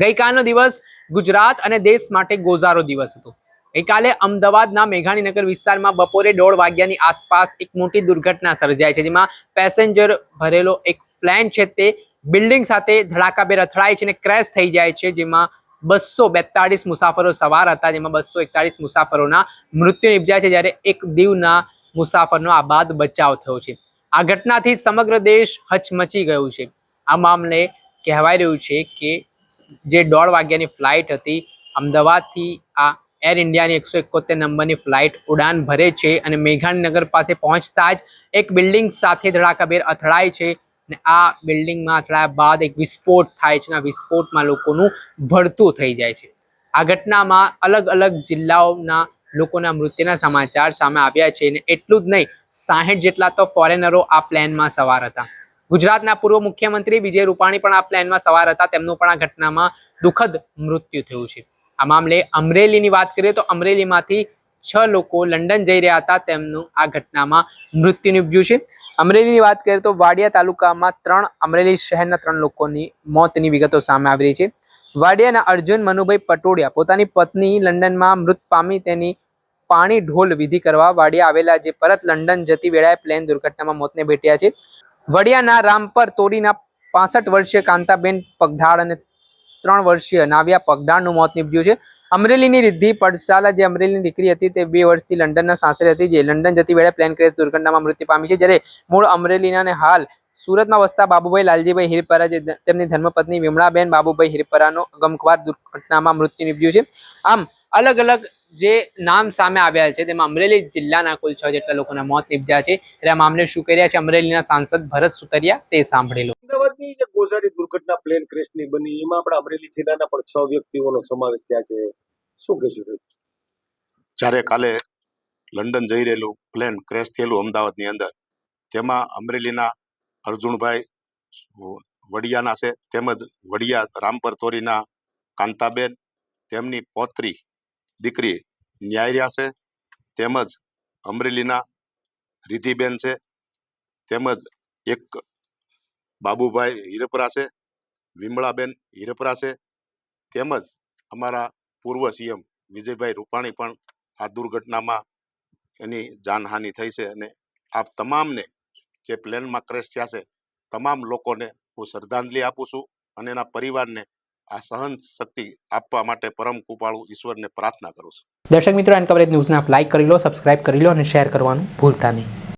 ગઈકાલનો દિવસ ગુજરાત અને દેશ માટે ગોઝારો દિવસ હતો. ગઈકાલે અમદાવાદના મેઘાણીનગર વિસ્તારમાં બપોરે દોઢ વાગ્યાની આસપાસ એક મોટી દુર્ઘટના સર્જાય છે, જેમાં પેસેન્જર ભરેલો એક પ્લેન છે તે બિલ્ડિંગ સાથે ધડાકાભેર અથડાય છે અને ક્રેશ થઈ જાય છે, જેમાં બસો બેતાળીસ મુસાફરો સવાર હતા, જેમાં બસો એકતાળીસ મુસાફરોના મૃત્યુ નિપજ્યા છે, જ્યારે એક દીવના મુસાફરનો આબાદ બચાવ થયો છે. આ ઘટનાથી સમગ્ર દેશ હચમચી ગયું છે. આ મામલે કહેવાય રહ્યું છે કે જે દોઢ વાગ્યાની ફ્લાઇટ હતી, અમદાવાદથી આ એર ઇન્ડિયાની એકસો એકોતેર નંબરની ફ્લાઇટ ઉડાન ભરે છે અને મેઘાણીનગર પાસે પહોંચતા જ એક બિલ્ડિંગ સાથે ધડાકાભેર અથડાય છે અને આ બિલ્ડિંગમાં અથડાયા બાદ એક વિસ્ફોટ થાય છે અને વિસ્ફોટમાં લોકોનું ભળતું થઈ જાય છે. આ ઘટનામાં અલગ અલગ જિલ્લાઓના લોકોના મૃત્યુના સમાચાર સામે આવ્યા છે અને એટલું જ નહીં, સાહીઠ જેટલા તો ફોરેનરો આ પ્લેનમાં સવાર હતા. ગુજરાતના પૂર્વ મુખ્યમંત્રી વિજય રૂપાણી પણ આ પ્લેનમાં સવાર હતા. તેમનું પણ આ ઘટનામાં દુઃખદ મૃત્યુ થયું છે. આ મામલે અમરેલીની વાત કરીએ તો અમરેલીમાંથી છ લોકો લંડન જઈ રહ્યા હતા. તેમનું આ ઘટનામાં મૃત્યુ નિપજ્યું છે. અમરેલીની વાત કરીએ તો વાડિયા તાલુકામાં ત્રણ અમરેલી શહેરના ત્રણ લોકોની મોતની વિગતો સામે આવી રહી છે. વાડિયાના અર્જુન મનુભાઈ પટોડિયા પોતાની પત્ની લંડનમાં મૃત પામી તેની પાણી ઢોલ વિધિ કરવા વાડિયા આવેલા જે પરત લંડન જતી વેળાએ પ્લેન દુર્ઘટનામાં મોતને ભેટ્યા છે. વડિયાના રામપર તોડીના પાસઠ વર્ષીય કાંતાબેન પગઢાળ અને ત્રણ વર્ષીય નાવ્યા પગઢાળનું મોત નીપજ્યું છે. અમરેલીની રિદ્ધિ પડસાલા જે અમરેલીની દીકરી હતી તે બે વર્ષથી લંડનના સાસરે હતી, જે લંડન જતી વેળે પ્લેન ક્રેશ દુર્ઘટનામાં મૃત્યુ પામી છે. જ્યારે મૂળ અમરેલીના અને હાલ સુરતમાં વસતા બાબુભાઈ લાલજીભાઈ હિરપરા, જે તેમની ધર્મપત્ની વિમળાબેન બાબુભાઈ હિરપરાનો ગમખ્વાર દુર્ઘટનામાં મૃત્યુ નીપજ્યું છે. આમ અલગ અલગ જે નામ સામે આવ્યા છે તેમાં અમરેલી જિલ્લાના કુલ છ જેટલા લોકોના મોત નિપજ્યા છે. ત્યારે આ મામલે શું કર્યા છે? અમરેલીના સાંસદ ભરત સુતરિયા તે સાંભળી લો. અમદાવાદની જે ગોઝારી દુર્ઘટના પ્લેન ક્રેશની બની એમાં આપણા અમરેલી જિલ્લાના પણ છ વ્યક્તિઓનો સમાવેશ થયા છે. શું કહેશું જ્યારે કાલે લંડન જઈ રહેલું પ્લેન ક્રેશ થયેલું અમદાવાદની અંદર તેમાં અમરેલીના અર્જુનભાઈ વડિયાના છે તેમજ વડિયા રામપર તોરીના કાંતાબેન તેમની પૌત્રી દીકરી ન્યાયર્યા છે. તેમજ અમરેલીના રિધિબેન છે. તેમજ એક બાબુભાઈ હિરપરા છે. વિમળાબેન હિરપરા છે. તેમજ અમારા પૂર્વ સીએમ વિજયભાઈ રૂપાણી પણ આ દુર્ઘટનામાં એની જાનહાનિ થઈ છે અને આ તમામને જે પ્લેનમાં ક્રેશ થયા છે, તમામ લોકોને હું શ્રદ્ધાંજલિ આપું છું અને એના પરિવારને આ સહન શક્તિ આપવા માટે પરમ કૃપાળુ ઈશ્વરને પ્રાર્થના કરું છું. દર્શક મિત્રો, એન કવરેજ ન્યૂઝને આપ લાઇક કરી લો સબસ્ક્રાઇબ કરી લો અને શેર કરવાનું ભૂલતા નહીં.